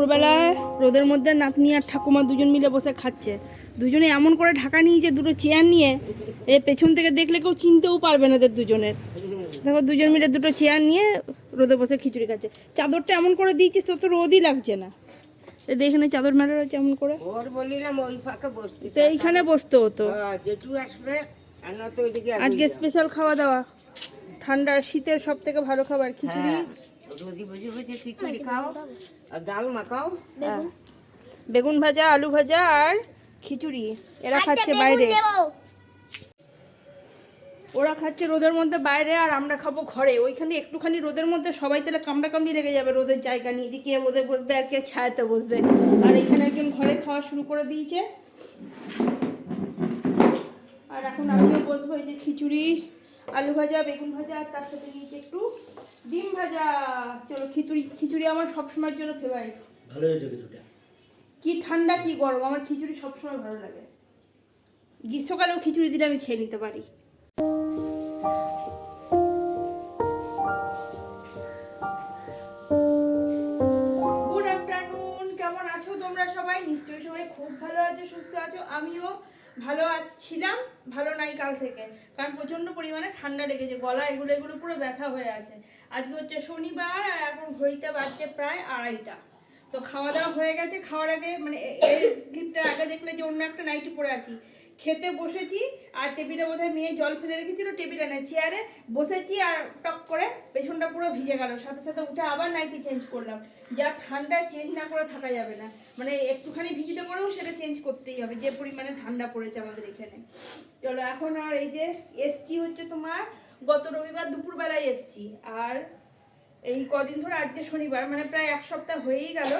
দুপুরবেলায় রোদের মধ্যে নাতনি আর ঠাকুমা দুজন মিলে বসে খাচ্ছে। দুজনে এমন করে ঢাকা নিয়েছে দুটো চেয়ার নিয়ে এ পেছন থেকে দেখলে কেউ চিনতেও পারবে না এদের দুজনের। দেখো দুজন মিলে দুটো চেয়ার নিয়ে রোদে বসে খিচুড়ি খাচ্ছে। চাদরটা এমন করে দিয়েছিস তো তো রোদই লাগছে না। এখানে চাদর মেলা রয়েছে এমন করে। ওর বলিলাম ওই ফাঁকে বসতে তো এইখানে বসতে হতো। হ্যাঁ, জেঠু আসবে আজকে স্পেশাল খাওয়া দাওয়া। ঠান্ডা শীতের সব থেকে ভালো খাবার খিচুড়ি রোদি বসে বসে খিচুড়ি খাও আর ডাল মাখাও। হ্যাঁ। বেগুন ভাজা আলু ভাজা আর খিচুড়ি। এরা খাচ্ছে বাইরে। ওরা খাচ্ছে রোদের মধ্যে বাইরে আর আমরা খাব ঘরে। ওইখানে একটুখানি রোদের মধ্যে সবাই তাহলে কামড়া কামড়ি লেগে যাবে রোদের জায়গা নিয়ে যে কে রোদে বসবে আর কে ছায়াতে বসবে। আর এখানে একজন ঘরে খাওয়া শুরু করে দিয়েছে। আর এখন আমিও বসবো এই যে খিচুড়ি। আলু ভাজা বেগুন ভাজা আর তার সাথে নিয়েছি একটু ডিম ভাজা। চলো খিচুড়ি খিচুড়ি আমার সবসময়ের জন্য ফেভারিট ভালো হয়েছে কিছুটা কি ঠান্ডা কি গরম। আমার খিচুড়ি সবসময় ভালো লাগে। গ্রীষ্মকালেও খিচুড়ি দিলে আমি খেয়ে নিতে পারি। গুড আফটারনুন কেমন আছো তোমরা সবাই? নিশ্চয়ই সবাই খুব ভালো আছো সুস্থ আছো। আমিও ভালো ছিলাম ভালো নাই কাল থেকে। কারণ প্রচণ্ড পরিমাণে ঠান্ডা লেগেছে, গলা এগুলো এগুলো পুরো ব্যথা হয়ে আছে। আজকে হচ্ছে শনিবার আর এখন ঘড়িতে বাজছে প্রায় আড়াইটা। তো খাওয়া দাওয়া হয়ে গেছে, খাওয়ার আগে মানে এই ক্লিপটার আগে দেখলে যে অন্য একটা নাইটি পরে আছি। খেতে বসেছি, আর টেবিলে বোধহয় মেয়ে জল ফেলে রেখেছিল, টেবিলে না চেয়ারে বসেছি আর টক করে পেছনটা পুরো ভিজে গেল। সাথে সাথে উঠে আবার নাইটি চেঞ্জ করলাম। যা ঠান্ডায় চেঞ্জ না করে থাকা যাবে না। মানে একটুখানি ভিজিতে পরেও সেটা চেঞ্জ করতেই হবে, যে পরিমাণে ঠান্ডা পড়েছে আমাদের এখানে। চলো, এখন আর এই যে এসছি হচ্ছে তোমার, গত রবিবার দুপুরবেলায় এসছি। আর এই কদিন ধরে আজকে শনিবার মানে প্রায় এক সপ্তাহ হয়েই গেল।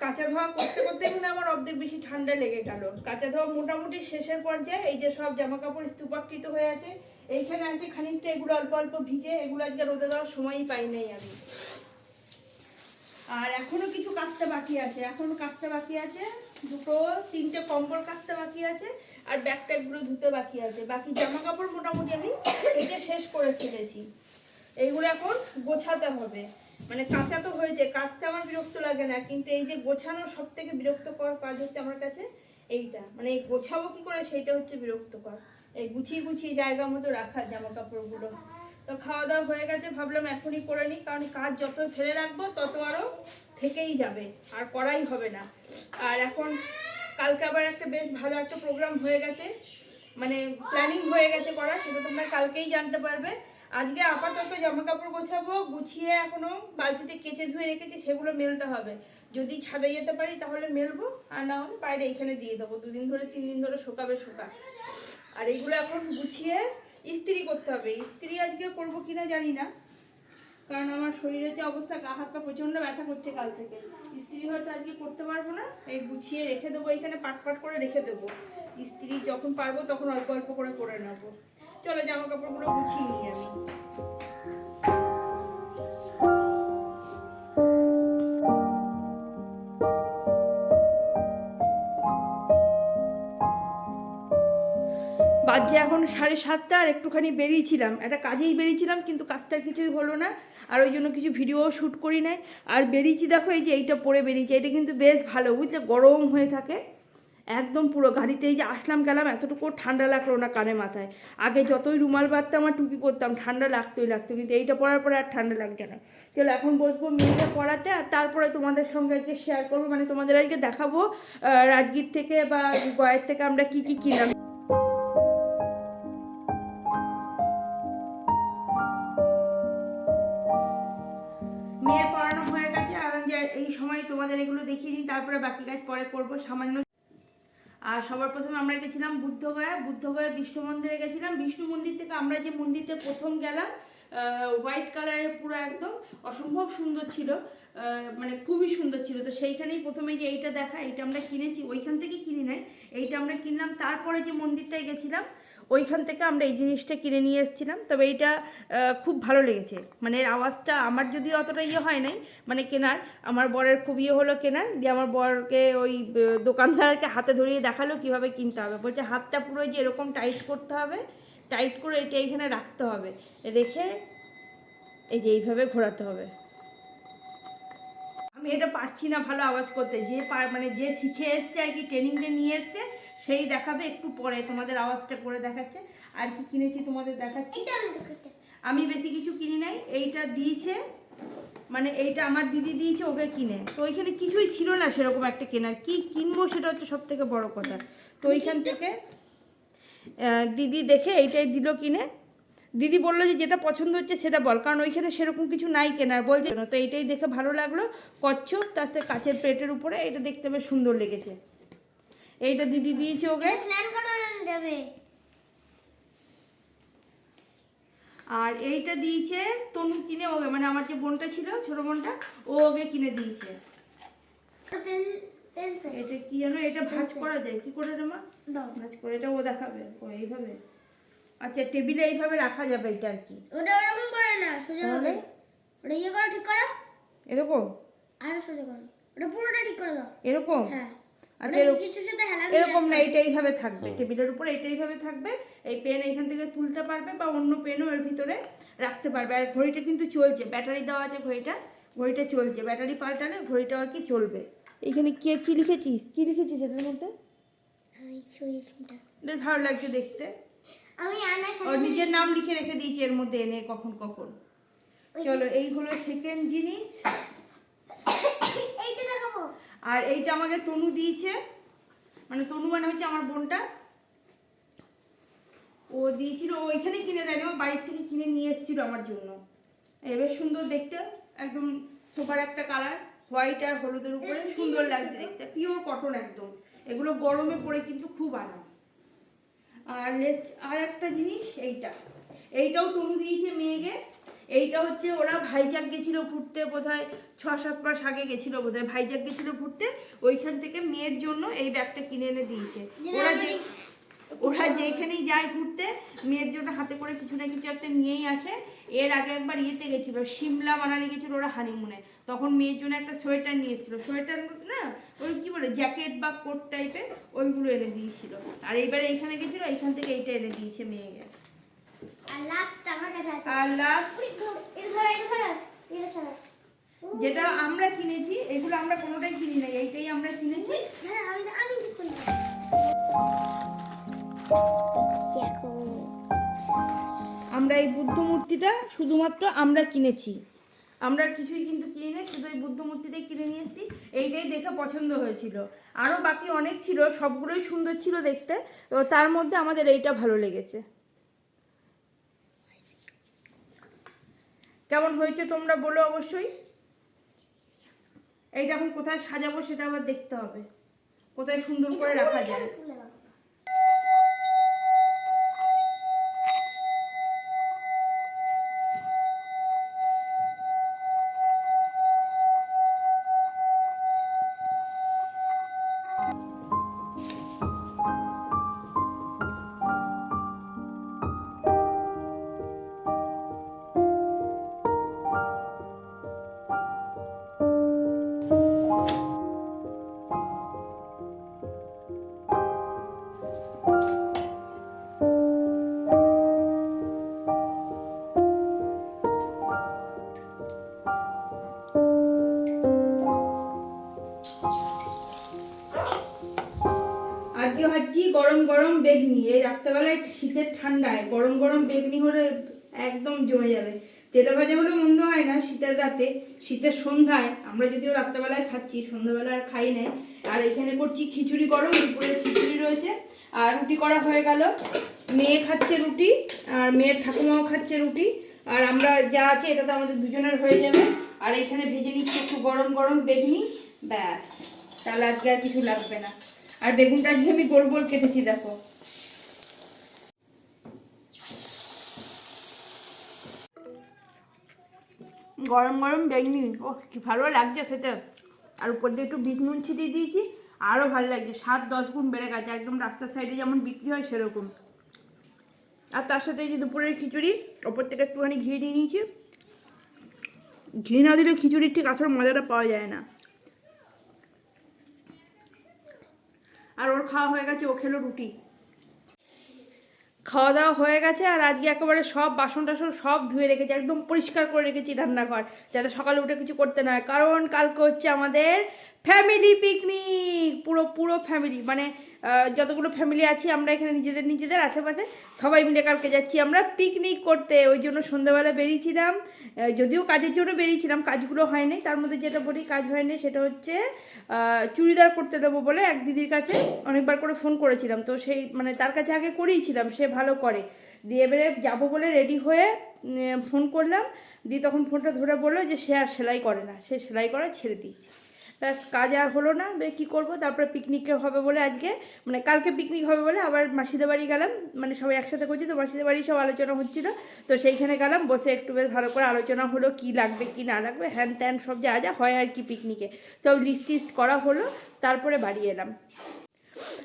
কাঁচা ধোয়া করতে করতে কিন্তু আমার অর্ধেক বেশি ঠান্ডা লেগে গেল। কাঁচা ধোয়া মোটামুটি শেষের পর্যায়ে এই যে সব জামা কাপড় স্তূপাকৃত হয়ে আছে, এইখানে আছে খানিকটা এগুলো অল্প অল্প ভিজে, এগুলো আজকে রোদে দেওয়ার সময়ই পাই নাই আমি। আর এখনও কিছু কাচতে বাকি আছে, এখনও কাচতে বাকি আছে, দুটো তিনটে কম্বল কাচতে বাকি আছে, আর ব্যাগ ট্যাগগুলো ধুতে বাকি আছে। বাকি জামা কাপড় মোটামুটি আমি এটা শেষ করে ফেলেছি। এইগুলো এখন গোছাতে হবে। মানে কাঁচা তো হয়েছে কাচতে আমার বিরক্ত লাগে না, কিন্তু এই যে গোছানো সব থেকে বিরক্তকর কাজ হচ্ছে আমার কাছে এইটা। মানে গোছাবো কি করে সেইটা হচ্ছে বিরক্তকর। এই গুছিয়ে গুছিয়ে জায়গা মতো রাখা জামা কাপড়গুলো তো খাওয়া দাওয়া হয়ে গেছে, ভাবলাম এখনই করে নিই, কারণ কাজ যত ফেলে রাখব তত আরও থেকেই যাবে, আর করাই হবে না। আর এখন কালকে আবার একটা বেশ ভালো একটা প্রোগ্রাম হয়ে গেছে মানে প্ল্যানিং হয়ে গেছে করা, সেটা তোমরা কালকেই জানতে পারবে। আজকে আপাতত জামা কাপড় গোছাবো, গুছিয়ে এখনও বালতিতে কেচে ধুয়ে রেখেছি, সেগুলো মেলতে হবে। যদি ছাদে যেতে পারি তাহলে মেলবো, আর না হলে বাইরে এখানে দিয়ে দেবো। দুদিন ধরে, তিন দিন ধরে শোকাবে, শোকা। আর এইগুলো এখন গুছিয়ে ইস্ত্রি করতে হবে। ইস্ত্রি আজকে করব কিনা জানি না। কারণ আমার শরীরের যে অবস্থা, গা, হাত, পা প্রচণ্ড ব্যথা করছে কাল থেকে। ইস্ত্রি হয়তো আজকে করতে পারব না, এই গুছিয়ে রেখে দেবো এখানে পাট পাট করে রেখে দেবো। ইস্ত্রি যখন পারব তখন অল্প অল্প করে করে নেব। চলো জামা কাপড়গুলো গুছিয়ে নিই আমি। বাজে এখন সাড়ে সাতটা আর একটুখানি বেরিয়েছিলাম। একটা কাজেই বেরিয়েছিলাম, কিন্তু কাজটার কিছুই হলো না। আর ওই জন্য কিছু ভিডিও শ্যুট করি নাই। আর বেরিয়েছি, দেখো এই যে এইটা পরে বেরিয়েছি এটা কিন্তু বেশ ভালো, বুঝলে? গরম হয়ে থাকে। একদম পুরো গাড়িতে এই যে আসলাম গেলাম, এতটুকু ঠান্ডা লাগল না কানে মাথায়। আগে যতই রুমাল বাঁধতাম আর টুপি পরতাম, ঠান্ডা লাগতোই লাগতো, কিন্তু এইটা পরার পরে আর ঠান্ডা লাগছে না। চলো এখন বসবো মেয়েকে পড়াতে, আর তারপরে তোমাদের সঙ্গে আজকে শেয়ার করব মানে তোমাদের আজকে দেখাবো রাজগীর থেকে বা গয়ের থেকে আমরা কি কি কিনলাম। তোমাদের এগুলো দেখিয়ে নিই তারপরে বাকি কাজ পরে করব, সামান্য। আর সবার প্রথমে আমরা গেছিলাম বুদ্ধগয়া বুদ্ধগয়া বিষ্ণু মন্দিরে গেছিলাম। বিষ্ণু মন্দির থেকে আমরা যে মন্দিরটা প্রথম গেলাম হোয়াইট কালারের পুরো একদম অসম্ভব সুন্দর ছিল মানে খুবই সুন্দর ছিল। তো সেইখানেই প্রথমে যে এইটা দেখা, এইটা আমরা কিনেছি, ওইখান থেকে কিনি নাই, এইটা আমরা কিনলাম। তারপরে যে মন্দিরটায় গেছিলাম ওইখান থেকে আমরা এই জিনিসটা কিনে নিয়ে এসেছিলাম। তবে এইটা খুব ভালো লেগেছে। মানে এর আওয়াজটা আমার যদিও অতটা ইয়ে হয় নাই মানে কেনার, আমার বরের খুব ইয়ে হলো কেনার, দিয়ে আমার বরকে ওই দোকানদারকে হাতে ধরিয়ে দেখাল কীভাবে কিনতে হবে। বলছে হাতটা পুরো যে এরকম টাইট করতে হবে, টাইট করে এটা এখানে রাখতে হবে। রেখে এই যে এইভাবে ঘোরাতে হবে। আমি এটা পারছি না ভালো আওয়াজ করতে। যে মানে যে শিখে এসছে আর কি ট্রেনিংটা নিয়ে এসছে সেই দেখাবে একটু পরে তোমাদের আওয়াজটা করে দেখাচ্ছে। আর কি কিনেছি তোমাদের দেখাচ্ছি? আমি বেশি কিছু কিনি নাই এইটা দিয়েছে। মানে এইটা আমার দিদি দিয়েছে ওকে কিনে। তো ওইখানে কিছুই ছিল না সেরকম একটা কেনার। কি কিনবো সেটা হচ্ছে সব থেকে বড় কথা। তো ওইখান থেকে দিদি দেখে এইটাই দিল কিনে। দিদি বলল যে যেটা পছন্দ হচ্ছে সেটা বল কারণ ওইখানে সেরকম কিছু নাই কেনার। বলছে তো এইটাই দেখে ভালো লাগল। কচ্ছপ তার কাচের প্লেটের উপরে এটা দেখতে বেশ সুন্দর লেগেছে। এইটা দিদি দিয়েছে ওকে। স্নান করানো যাবে। আর এইটা দিয়েছে তনু কিনে ওকে মানে আমার যে বোনটা ছিল ছোট বোনটা ও ওকে কিনে দিয়েছে। এটা কি জানো এটা ভাঁজ করা যায়। কি করে রে মা? ভাঁজ করে এটা ও দেখাবে। ও এইভাবে। আচ্ছা টেবিলে এইভাবে রাখা যাবে এটা আর কি। ওটা ওরকম করে না সোজা হবে ওটা ইয়ে করো ঠিক করো। এরকম? আর সোজা করো। ওটা পুরোটা ঠিক করে দাও। এরকম? হ্যাঁ। আচ্ছা ওটা এরকম না এটা এইভাবে থাকবে। টেবিলের উপর এটা এইভাবে থাকবে। এই পেন এইখান থেকে তুলতে পারবে বা অন্য পেনও এর ভিতরে রাখতে পারবে। আর ঘড়িটা কিন্তু চলছে ব্যাটারি দেওয়া আছে ঘড়িটা। ঘড়িটা চলছে ব্যাটারি পাল্টালে ঘড়িটা আর কি চলবে। এখানে কে কি লিখেছিস? কি লিখেছিস এটার মধ্যে? বেশ ভালো লাগছে দেখতে। আমি ও নিজের নাম লিখে রেখে দিয়েছি এর মধ্যে এনে কখন কখন। চলো এই হলো সেকেন্ড জিনিস। এইটা দেখাবো। আর এইটা আমাকে তনু দিয়েছে। মানে তনু মানে হচ্ছে আমার বোনটা। ও দিয়েছিল ও ওইখানে কিনে দেয়নি ও বাড়ির থেকে কিনে নিয়ে এসেছিল আমার জন্য। এ বেশ সুন্দর দেখতে একদম সোফার একটা কালার হোয়াইট আর হলুদের উপরে সুন্দর লাগছে দেখতে পিওর কটন একদম। এগুলো গরমে পরে কিন্তু খুব আরাম। আর লেট- আর একটা জিনিস এইটা। এইটাও তনু দিয়েছে মেয়েকে। এইটা হচ্ছে ওরা ভাইজাগ গেছিল ঘুরতে বোধহয় ছ সাত মাস আগে গেছিল বোধহয়। ভাইজাগ গেছিল ঘুরতে ওইখান থেকে মেয়ের জন্য এই ব্যাগটা কিনে এনে দিয়েছে। ওরা যে ওরা যেখানেই যায় ঘুরতে মেয়ের জন্য হাতে করে কিছু না কিছু একটা নিয়েই আসে। এর আগে একবার ইয়েতে গেছিল সিমলা মানালি গেছিল ওরা হানিমুনে তখন মেয়ের জন্য একটা সোয়েটার নিয়ে এসেছিল। সোয়েটার না ওই কি বলে জ্যাকেট বা কোট টাইপের ওইগুলো এনে দিয়েছিল। আর এইবারে এইখানে গেছিল এইখান থেকে এইটা এনে দিয়েছে মেয়েকে। আর লাস্ট যেটা আমরা কিনেছি এগুলো আমরা কোনোটাই কিনি নাই এইটাই আমরা কিনেছি। আমরা এই বুদ্ধ মূর্তিটা শুধুমাত্র আমরা কিনেছি। আমরা কিছুই কিন্তু কিনি না শুধু এই বুদ্ধ মূর্তিটাই কিনে নিয়ে এসেছি এইটাই দেখে পছন্দ হয়েছিল। আরও বাকি অনেক ছিল সবগুলোই সুন্দর ছিল দেখতে তো তার মধ্যে আমাদের এইটা ভালো লেগেছে। কেমন হয়েছে তোমরা বলো অবশ্যই। এইটা এখন কোথায় সাজাবো সেটা আবার দেখতে হবে। কোথায় সুন্দর করে রাখা যায়। গরম গরম বেগনি হলে একদম জমে যাবে। তেলে ভাজা হলে মন্দ হয় না শীতের রাতে। শীতের সন্ধ্যায় আমরা যদিও রাত্রেবেলায় খাচ্ছি, সন্ধ্যাবেলা আর খাই না আর এখানে করছি খিচুড়ি গরম দুপুরে খিচুড়ি রয়েছে। আর রুটি করা হয়ে গেল। মেয়ে খাচ্ছে রুটি, আর মেয়ের ঠাকুমাও খাচ্ছে রুটি। আর আমরা যা আছে এটা তো আমাদের দুজনের হয়ে যাবে। আর এখানে ভেজে নিচ্ছি একটু গরম গরম বেগনি। ব্যাস, তাহলে আজকে আর কিছু লাগবে না। আর বেগুনটা আজকে আমি গোল গোল কেটেছি, দেখো। গরম গরম বেগনি। ও কি ভালো লাগছে খেতে। আর উপর দিয়ে একটু বিট নুন ছিটিয়ে দিয়েছি আরও ভালো লাগছে। সাত, দশ গুণ বেড়ে গেছে। একদম রাস্তার সাইডে যেমন বিক্রি হয় সেরকম। আর তার সাথে এই যে দুপুরের খিচুড়ি, ওপর থেকে একটুখানি ঘি দিয়ে নিয়েছি। ঘি না দিলে খিচুড়ির ঠিক আসল মজাটা পাওয়া যায় না। আর ওর খাওয়া হয়ে গেছে, ও খেলো রুটি। খাওয়া দাওয়া হয়ে গেছে আর আজকে একেবারে সব বাসন টাসন সব ধুয়ে রেখেছি, একদম পরিষ্কার করে রেখেছি রান্নাঘর, যাতে সকালে উঠে কিছু করতে না হয়। কারণ কালকে হচ্ছে আমাদের ফ্যামিলি পিকনিক পুরো পুরো ফ্যামিলি মানে যতগুলো ফ্যামিলি আছি, আমরা এখানে নিজেদের নিজেদের আশেপাশে সবাই মিলে কালকে যাচ্ছি। আমরা পিকনিক করতে, ওই জন্য সন্ধ্যাবেলা বেরিয়েছিলাম। যদিও কাজের জন্য বেরিয়েছিলাম, কাজগুলো হয়নি। তার মধ্যে যেটা বলি, কাজ হয়নি, সেটা হচ্ছে চুড়িদার করতে দেবো বলে এক দিদির কাছে অনেকবার করে ফোন করেছিলাম। তো সেই মানে তার কাছে আগে করিয়েছিলাম, সে ভালো করে। দিয়ে এবারে যাব বলে রেডি হয়ে ফোন করলাম। দিয়ে তখন ফোনটা ধরে বলল যে, সে আর সেলাই করে না, সে সেলাই করা ছেড়ে দিয়েছে। ব্যাস, কাজ আর হলো না বে কী করব, তারপরে পিকনিকে হবে বলে আজকে মানে কালকে পিকনিক হবে বলে আবার মাসিদের বাড়ি গেলাম মানে সবাই একসাথে করছি তো, মাসিদের বাড়ি সব আলোচনা হচ্ছিল, তো সেইখানে গেলাম, বসে একটু বেশ ভালো করে আলোচনা হলো, কি লাগবে, কি না লাগবে, হ্যান ত্যান সব যা যা হয় আর কি পিকনিকে সব লিস্ট টিস্ট করা হলো, তারপরে বাড়ি এলাম।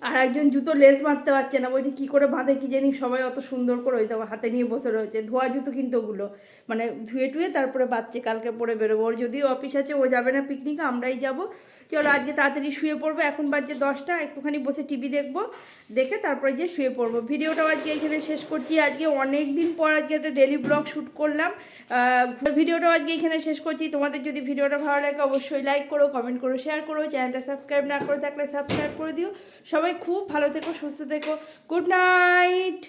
আর একজন জুতো লেস বাঁধতে পারছে না। বলছে, কী করে বাঁধে কি জানি? সবাই অত সুন্দর করে ওই হাতে নিয়ে বসে রয়েছে। ধোয়া জুতো কিন্তু ওগুলো। মানে ধুয়ে টুয়ে তারপরে বাচ্চে কালকে পরে বেরোবো। ওর যদিও অফিস আছে, ও যাবে না পিকনিকে আমরাই যাব। চলো আজকে তাড়াতাড়ি শুয়ে পড়ব, এখন বাজছে দশটা, একটুখানি বসে টিভি দেখব, দেখে তারপরে যে শুয়ে পড়ব। ভিডিওটাও আজকে এখানে শেষ করছি। আজকে অনেক দিন পর আজকে একটা ডেলি ব্লগ শ্যুট করলাম। ভিডিওটাও আজকে এখানে শেষ করছি। তোমাদের যদি ভিডিওটা ভালো লাগে, অবশ্যই লাইক করো কমেন্ট করো শেয়ার করো চ্যানেলটা সাবস্ক্রাইব না করে থাকলে সাবস্ক্রাইব করে দিও। সবাই খুব ভালো থেকো, সুস্থ থেকো। Good night